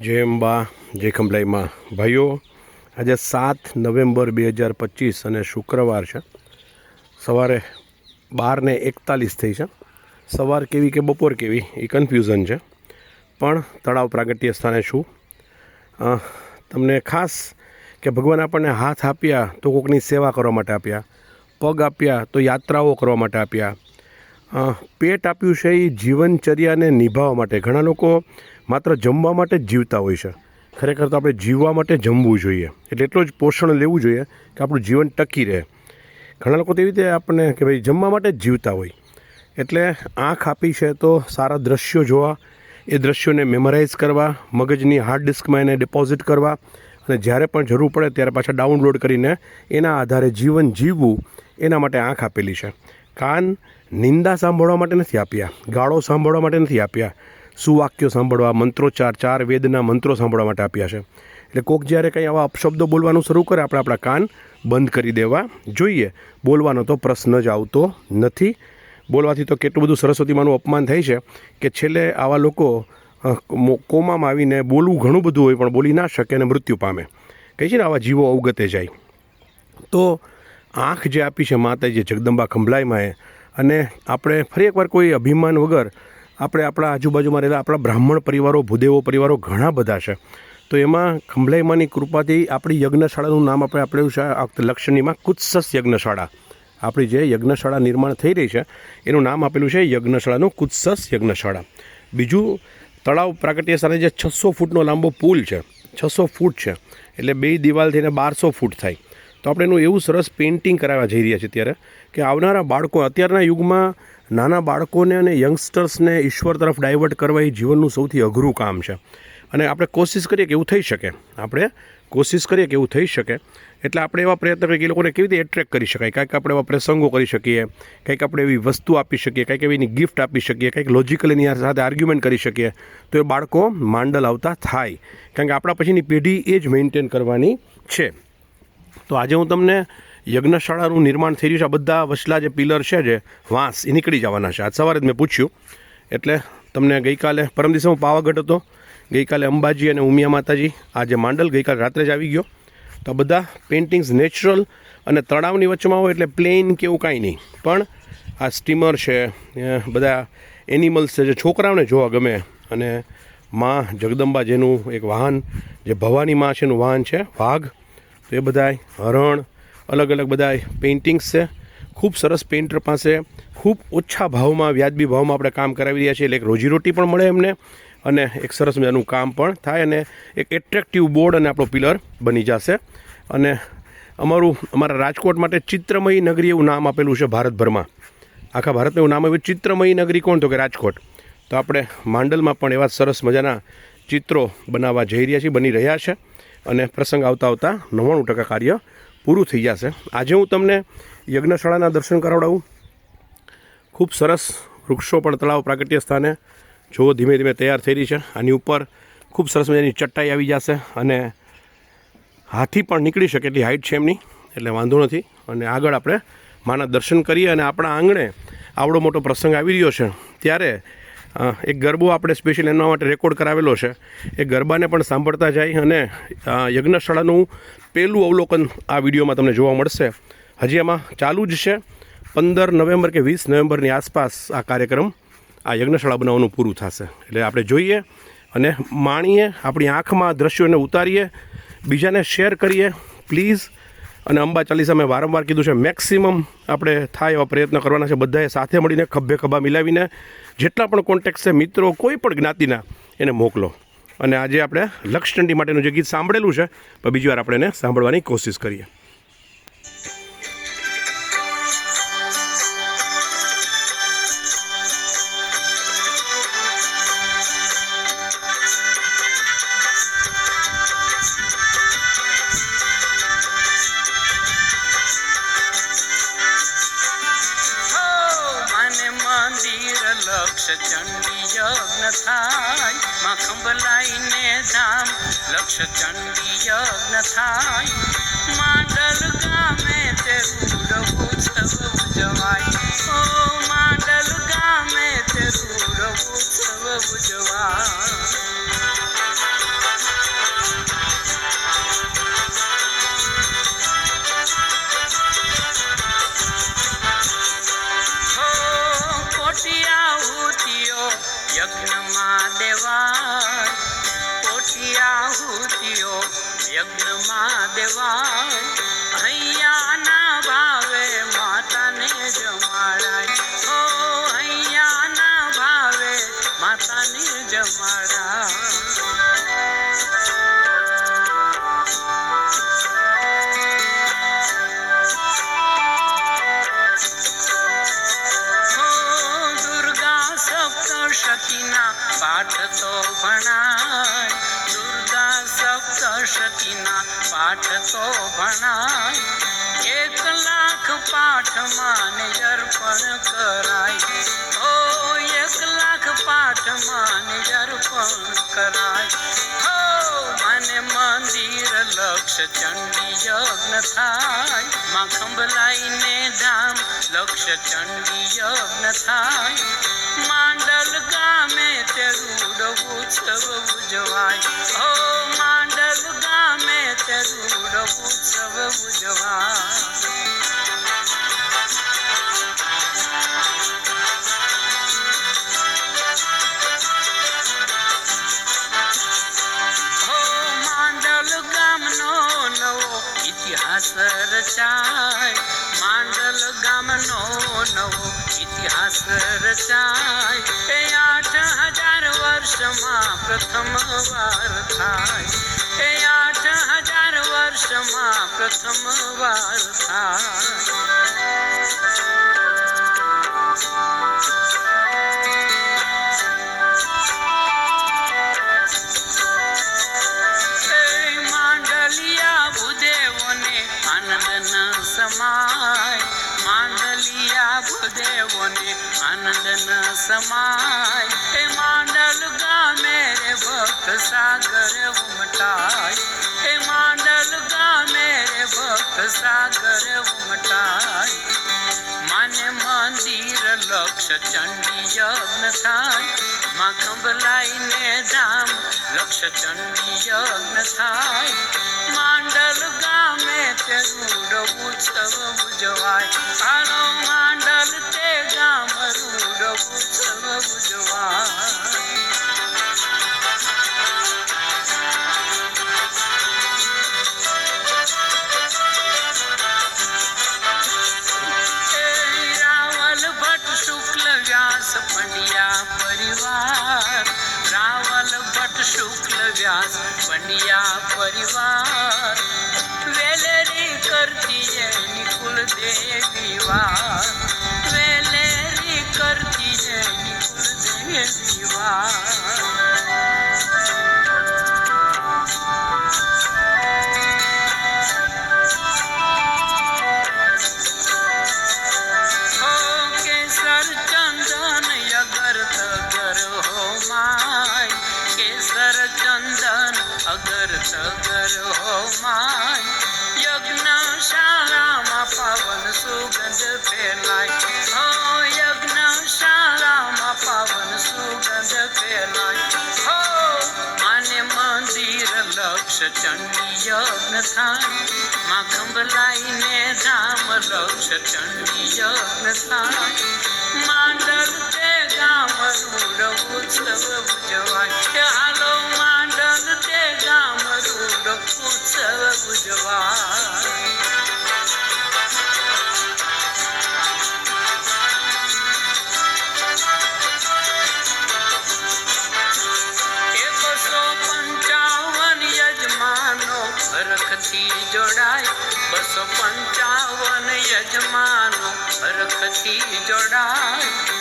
જય અંબા, જય ખંભલાઈમાં. ભાઈઓ, આજે સાત નવેમ્બર બે હજાર પચીસ અને શુક્રવાર છે. સવારે બાર ને એકતાલીસ થઈ છે. સવાર કેવી કે બપોર કેવી, એ કન્ફ્યુઝન છે. પણ તળાવ પ્રાગટ્ય સ્થાને છું. તમને ખાસ કે ભગવાન આપણને હાથ આપ્યા તો કોકની સેવા કરવા માટે આપ્યા, પગ આપ્યા તો યાત્રાઓ કરવા માટે આપ્યા પેટ આપ્યું છે એ જીવનચર્યાને નિભાવવા માટે. ઘણા લોકો માત્ર જમવા માટે જ જીવતા હોય છે. ખરેખર તો આપણે જીવવા માટે જમવું જોઈએ. એટલે એટલું જ પોષણ લેવું જોઈએ કે આપણું જીવન ટકી રહે. ઘણા લોકો તેવી રીતે આપણને કે ભાઈ જમવા માટે જ જીવતા હોય. એટલે આંખ આપી છે તો સારા દ્રશ્યો જોવા. એ દ્રશ્યોને મેમરાઇઝ કરવા, મગજની હાર્ડ ડિસ્કમાં એને ડિપોઝિટ કરવા અને જ્યારે પણ જરૂર પડે ત્યારે પાછા ડાઉનલોડ કરીને એના આધારે જીવન જીવવું એના માટે આંખ આપેલી છે. કાન નિંદા સાંભળવા માટે નથી આપ્યા, ગાળો સાંભળવા માટે નથી આપ્યા, સુવાક્યો સાંભળવા, મંત્રોચ્ચાર, ચાર વેદના, મંત્રો સાંભળવા માટે આપ્યા છે. એટલે કોક જ્યારે કંઈ આવા અપશબ્દો બોલવાનું શરૂ કરે, આપણે આપણા કાન બંધ કરી દેવા જોઈએ. બોલવાનો તો પ્રશ્ન જ આવતો નથી. બોલવાથી તો કેટલું બધું સરસ્વતીમાનું અપમાન થાય છે કે છેલ્લે આવા લોકો કોમામાં આવીને બોલવું ઘણું બધું હોય પણ બોલી ના શકે અને મૃત્યુ પામે. કહે છે ને આવા જીવો અવગતે જાય. તો આંખ જે આપી છે માતાજી જગદંબા ખંભલાઈમાં અને આપણે ફરી એકવાર કોઈ અભિમાન વગર આપણે આપણા આજુબાજુમાં રહેલા આપણા બ્રાહ્મણ પરિવારો, ભૂદેવો પરિવારો ઘણા બધા છે. તો એમાં ખંભલાઈમાની કૃપાથી આપણી યજ્ઞશાળાનું નામ આપણે આપણે છે આ વખતે લક્ષણીમાં કુત્સસ યજ્ઞશાળા. આપણી જે યજ્ઞશાળા નિર્માણ થઈ રહી છે, એનું નામ આપેલું છે યજ્ઞશાળાનું કુત્સસ યજ્ઞશાળા. બીજું, તળાવ પ્રાગટ્ય સાથે જે છસો ફૂટનો લાંબો પુલ છે, છસો ફૂટ છે, એટલે બે દિવાલ થઈને બારસો ફૂટ થાય. તો આપણે એનું એવું સરસ પેઇન્ટિંગ કરાવવા જઈ રહ્યા છીએ ત્યારે કે આવનારા બાળકો, અત્યારના યુગમાં નાના બાળકોને અને યંગસ્ટર્સને ઈશ્વર તરફ ડાયવર્ટ કરવા એ જીવનનું સૌથી અઘરું કામ છે. અને આપણે કોશિશ કરીએ કે એવું થઈ શકે. આપણે કોશિશ કરીએ કે એવું થઈ શકે. એટલે આપણે એવા પ્રયત્ન કરીએ કે લોકોને કેવી રીતે એટ્રેક્ટ કરી શકાય? કાંઈક આપણે એવા પ્રસંગો કરી શકીએ, કંઈક આપણે એવી વસ્તુ આપી શકીએ, કંઈક એવી એની ગિફ્ટ આપી શકીએ, કંઈક લોજિકલ એની સાથે આર્ગ્યુમેન્ટ કરી શકીએ, તો એ બાળકો માંડલ આવતા થાય. કારણ કે આપણા પછીની પેઢી એ જ મેન્ટેન કરવાની છે. તો આજે હું તમને યજ્ઞશાળાનું નિર્માણ થઈ રહ્યું છે. આ બધા વસલા જે પિલર છે, જે વાંસ, એ નીકળી જવાના છે. આજ સવારે જ મેં પૂછ્યું. એટલે તમને ગઈકાલે, પરમ દિવસે હું પાવાગઢ હતો. ગઈકાલે અંબાજી અને ઉમિયા માતાજી આજે માંડલ ગઈકાલે રાત્રે જ આવી ગયો. તો આ બધા પેઇન્ટિંગ્સ નેચરલ અને તળાવની વચ્ચેમાં હોય એટલે પ્લેન કે એવું કાંઈ નહીં. પણ આ સ્ટીમર છે બધા એનિમલ્સ છે, જે છોકરાઓને જોવા ગમે. અને માં જગદંબા જેનું એક વાહન, જે ભવાની માં છે એનું વાહન છે, વાઘ. તો એ બધાય હરણ, અલગ અલગ બધાય પેઇન્ટિંગ્સ છે. ખૂબ સરસ પેઇન્ટર પાસે ખૂબ ઓછા ભાવમાં, વ્યાજબી ભાવમાં આપણે કામ કરાવી રહ્યા છીએ. એટલે એક રોજીરોટી પણ મળે એમને અને એક સરસ મજાનું કામ પણ થાય અને એક એટ્રેક્ટિવ બોર્ડ અને આપણો પિલર બની જશે. અને અમારું, અમારા રાજકોટ માટે ચિત્રમયી નગરી એવું નામ આપેલું છે ભારતભરમાં. આખા ભારતમાં એવું નામ આવ્યું, ચિત્રમયી નગરી કોણ? તો કે રાજકોટ. તો આપણે માંડલમાં પણ એવા સરસ મજાના ચિત્રો બનાવવા જઈ રહ્યા છીએ, બની રહ્યા છે. અને પ્રસંગ આવતા આવતા નવ્વાણું ટકા કાર્ય પૂરું થઈ જશે. આજે હું તમને યજ્ઞશાળાના દર્શન કરાવડાવું. ખૂબ સરસ વૃક્ષો પણ તળાવ પ્રાગટ્ય સ્થાને જો ધીમે ધીમે તૈયાર થઈ રહી છે. આની ઉપર ખૂબ સરસ મજાની ચટ્ટાઈ આવી જશે અને હાથી પણ નીકળી શકે એટલી હાઇટ છે એમની, એટલે વાંધો નથી. અને આગળ આપણે માના દર્શન કરીએ અને આપણા આંગણે આવડો મોટો પ્રસંગ આવી રહ્યો છે. ત્યારે એક ગરબો આપણે સ્પેશિયલ એના માટે રેકોર્ડ કરાવેલો છે. એ ગરબાને પણ સાંભળતા જાય અને યજ્ઞશાળાનું પહેલું અવલોકન આ વિડીયોમાં તમને જોવા મળશે. હજી એમાં ચાલુ જ છે. પંદર નવેમ્બર કે વીસ નવેમ્બરની આસપાસ આ કાર્યક્રમ, આ યજ્ઞશાળા બનાવવાનું પૂરું થશે. એટલે આપણે જોઈએ અને માણીએ, આપણી આંખમાં દ્રશ્યોને ઉતારીએ, બીજાને શેર કરીએ. પ્લીઝ અને અંબા ચાલીસા મેં વારંવાર કીધું છે, મેક્સિમમ આપણે થાય એવા પ્રયત્ન કરવાના છે. બધાએ સાથે મળીને ખભે ખભા મિલાવીને જેટલા પણ કોન્ટેક્ટ છે, મિત્રો, કોઈ પણ જ્ઞાતિના, એને મોકલો. અને આજે આપણે લક્ષચંડી માટેનું જે ગીત સાંભળેલું છે, પણ બીજી વાર આપણે એને સાંભળવાની કોશિશ કરીએ. લક્ષ ચંડી યજ્ઞ થાય, માં ખંભલાઈને ધામ, લક્ષ ચંડી યજ્ઞ થાય. માંડલ ગામે તે રૂડ યજ્ઞમાં દેવાય. કોઠી આહુતિઓ યજ્ઞમાં દેવાય. હૈયાના ભાવે માતાને જમાડાય. હો, હૈયાના ભાવે માતાને જમાડાય. સપ્તશતીના પાઠ તો ભણાય. એક લાખ પાઠમાં અર્પણ કરાય. ઓ એક લાખ પાઠમાં અર્પણ કરાય. હો, મને મંદિર લક્ષ ચંડી યજ્ઞ થાય. માં ખંભલાઈને ધામ લક્ષ ચંડી યજ્ઞ થાય. માંડલ ગામે તે રૂડ ઉત્સવ ઉજવાય. હો, માંડલ ગામે તે રૂડ ઉત્સવ ઉજવાય હો માંડલ ગામનો નવો ઇતિહાસ રચાય માંડલ ગામનો નવો ઇતિહાસ રચાય એ આઠ હજાર વર્ષમાં પ્રથમ વાર થાય. એ આઠ હજાર વર્ષમાં પ્રથમ વાર થાય. સમાય. માંડલિયા ભૂદેવોને આનંદ ન સમાય. એ માંડ ભક્ત સાગર ઉમટાય એ માંડલ ગામે રે ભક્ત સાગર ઉમટાય માને મંદિર લક્ષ ચંડી યજ્ઞ થાયમાં ખંભલાઈને ધામ લક્ષ ચંડી યજ્ઞ થાય માંડલ ગામે તે ઉત્સવ ઉજવાય વ્યાસ પંડ્યા પરિવાર. વેલરી કરતી કુલ દેવી વાર. માય યજ્ઞશાળામાં પાવન સુગંધ ફેલાય. હો યજ્ઞશાળામાં પાવન સુગંધ ફેલાય. હો, માને મંદિર લક્ષ ચંડી યજ્ઞ થાય. માં ખંભલાઈને રામ લક્ષ ચંડી યજ્ઞ થાય. માંડલ તે ગામ રૂડ ઉત્સવ ઉજવાય કે હાલો માંડલ আছি জড়ায়